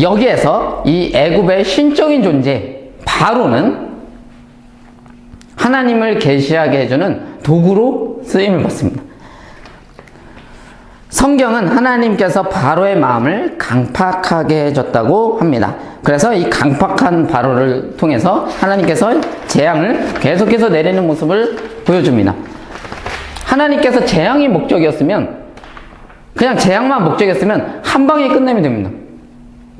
여기에서 이 애굽의 신적인 존재 바로는 하나님을 계시하게 해주는 도구로 쓰임을 받습니다. 성경은 하나님께서 바로의 마음을 강팍하게 해줬다고 합니다. 그래서 이 강팍한 바로를 통해서 하나님께서 재앙을 계속해서 내리는 모습을 보여줍니다. 하나님께서 재앙이 목적이었으면 그냥 재앙만 목적이었으면 한 방에 끝내면 됩니다.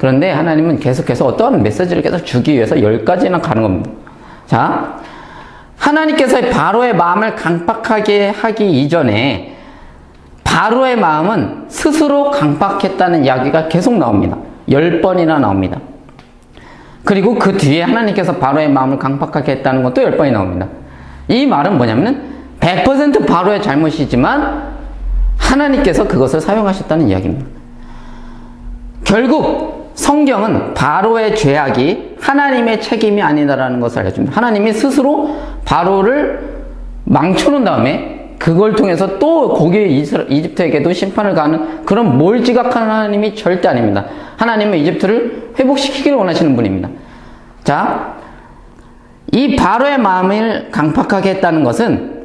그런데 하나님은 계속해서 어떠한 메시지를 계속 주기 위해서 열 가지나 가는 겁니다. 자, 하나님께서 바로의 마음을 강팍하게 하기 이전에 바로의 마음은 스스로 강팍했다는 이야기가 계속 나옵니다. 열 번이나 나옵니다. 그리고 그 뒤에 하나님께서 바로의 마음을 강팍하게 했다는 것도 열 번이 나옵니다. 이 말은 뭐냐면은 100% 바로의 잘못이지만 하나님께서 그것을 사용하셨다는 이야기입니다. 결국 성경은 바로의 죄악이 하나님의 책임이 아니다라는 것을 알려줍니다. 하나님이 스스로 바로를 망쳐놓은 다음에 그걸 통해서 또 거기 이집트에게도 심판을 가는 그런 몰지각한 하나님이 절대 아닙니다. 하나님은 이집트를 회복시키기를 원하시는 분입니다. 자, 이 바로의 마음을 강팍하게 했다는 것은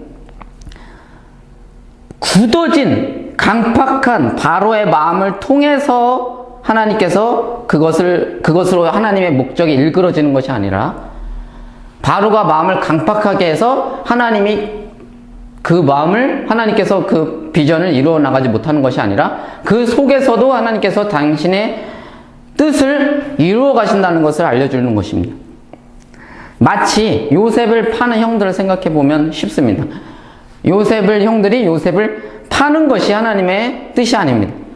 굳어진 강팍한 바로의 마음을 통해서 하나님께서 그것을 그것으로 하나님의 목적이 일그러지는 것이 아니라 바로가 마음을 강팍하게 해서 하나님이 그 마음을 하나님께서 그 비전을 이루어 나가지 못하는 것이 아니라 그 속에서도 하나님께서 당신의 뜻을 이루어 가신다는 것을 알려주는 것입니다. 마치 요셉을 파는 형들을 생각해 보면 쉽습니다. 요셉을 형들이 요셉을 파는 것이 하나님의 뜻이 아닙니다.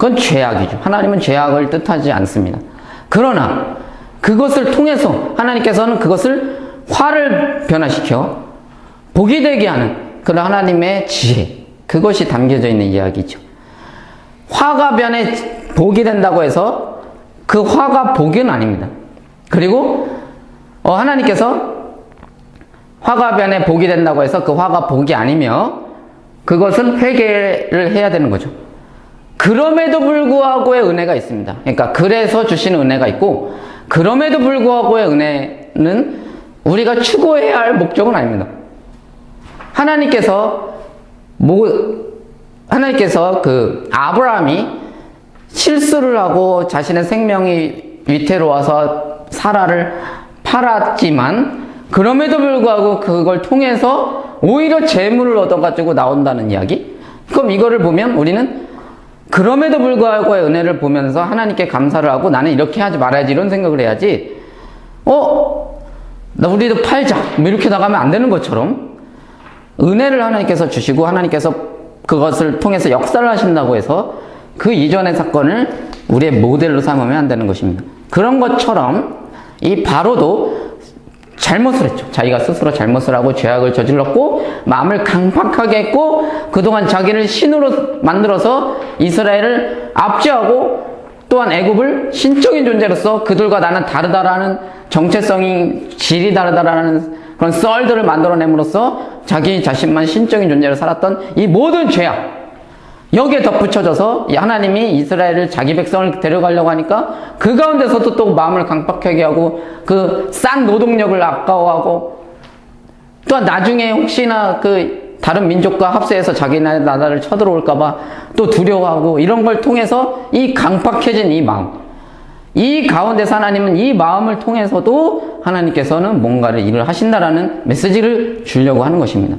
그건 죄악이죠. 하나님은 죄악을 뜻하지 않습니다. 그러나 그것을 통해서 하나님께서는 그것을 화를 변화시켜 복이 되게 하는 그런 하나님의 지혜 그것이 담겨져 있는 이야기죠. 화가 변해 복이 된다고 해서 그 화가 복은 아닙니다. 그리고 어, 하나님께서 화가 변해 복이 된다고 해서 그 화가 복이 아니며 그것은 회개를 해야 되는 거죠. 그럼에도 불구하고의 은혜가 있습니다. 그러니까 그래서 주시는 은혜가 있고 그럼에도 불구하고의 은혜는 우리가 추구해야 할 목적은 아닙니다. 하나님께서 뭐 하나님께서 그 아브라함이 실수를 하고 자신의 생명이 위태로워서 사라를 팔았지만 그럼에도 불구하고 그걸 통해서 오히려 재물을 얻어가지고 나온다는 이야기? 그럼 이거를 보면 우리는 그럼에도 불구하고의 은혜를 보면서 하나님께 감사를 하고 나는 이렇게 하지 말아야지 이런 생각을 해야지 어? 나 우리도 팔자 뭐 이렇게 나가면 안 되는 것처럼 은혜를 하나님께서 주시고 하나님께서 그것을 통해서 역사를 하신다고 해서 그 이전의 사건을 우리의 모델로 삼으면 안 되는 것입니다. 그런 것처럼 이 바로도 잘못을 했죠. 자기가 스스로 잘못을 하고 죄악을 저질렀고 마음을 강팍하게 했고 그동안 자기를 신으로 만들어서 이스라엘을 압제하고 또한 애굽을 신적인 존재로서 그들과 나는 다르다라는 정체성이 질이 다르다라는 그런 썰들을 만들어냄으로써 자기 자신만 신적인 존재로 살았던 이 모든 죄악 여기에 덧붙여져서 하나님이 이스라엘을 자기 백성을 데려가려고 하니까 그 가운데서도 또 마음을 강팍하게 하고 그 싼 노동력을 아까워하고 또한 나중에 혹시나 그 다른 민족과 합세해서 자기 나라를 쳐들어올까봐 또 두려워하고 이런 걸 통해서 이 강팍해진 이 마음 이 가운데서 하나님은 이 마음을 통해서도 하나님께서는 뭔가를 일을 하신다라는 메시지를 주려고 하는 것입니다.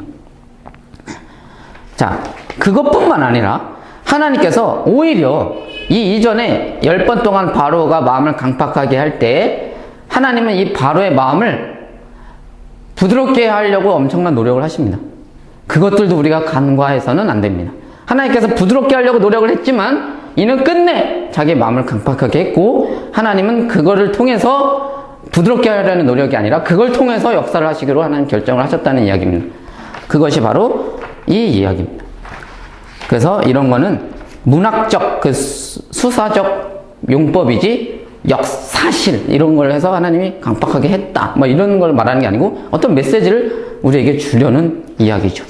자, 그것뿐만 아니라 하나님께서 오히려 이 이전에 열 번 동안 바로가 마음을 강팍하게 할 때 하나님은 이 바로의 마음을 부드럽게 하려고 엄청난 노력을 하십니다. 그것들도 우리가 간과해서는 안 됩니다. 하나님께서 부드럽게 하려고 노력을 했지만 이는 끝내 자기 마음을 강팍하게 했고 하나님은 그거를 통해서 부드럽게 하려는 노력이 아니라 그걸 통해서 역사를 하시기로 하는 결정을 하셨다는 이야기입니다. 그것이 바로 이 이야기입니다. 그래서 이런 거는 문학적 그 수사적 용법이지 역사실 이런 걸 해서 하나님이 강팍하게 했다 뭐 이런 걸 말하는 게 아니고 어떤 메시지를 우리에게 주려는 이야기죠.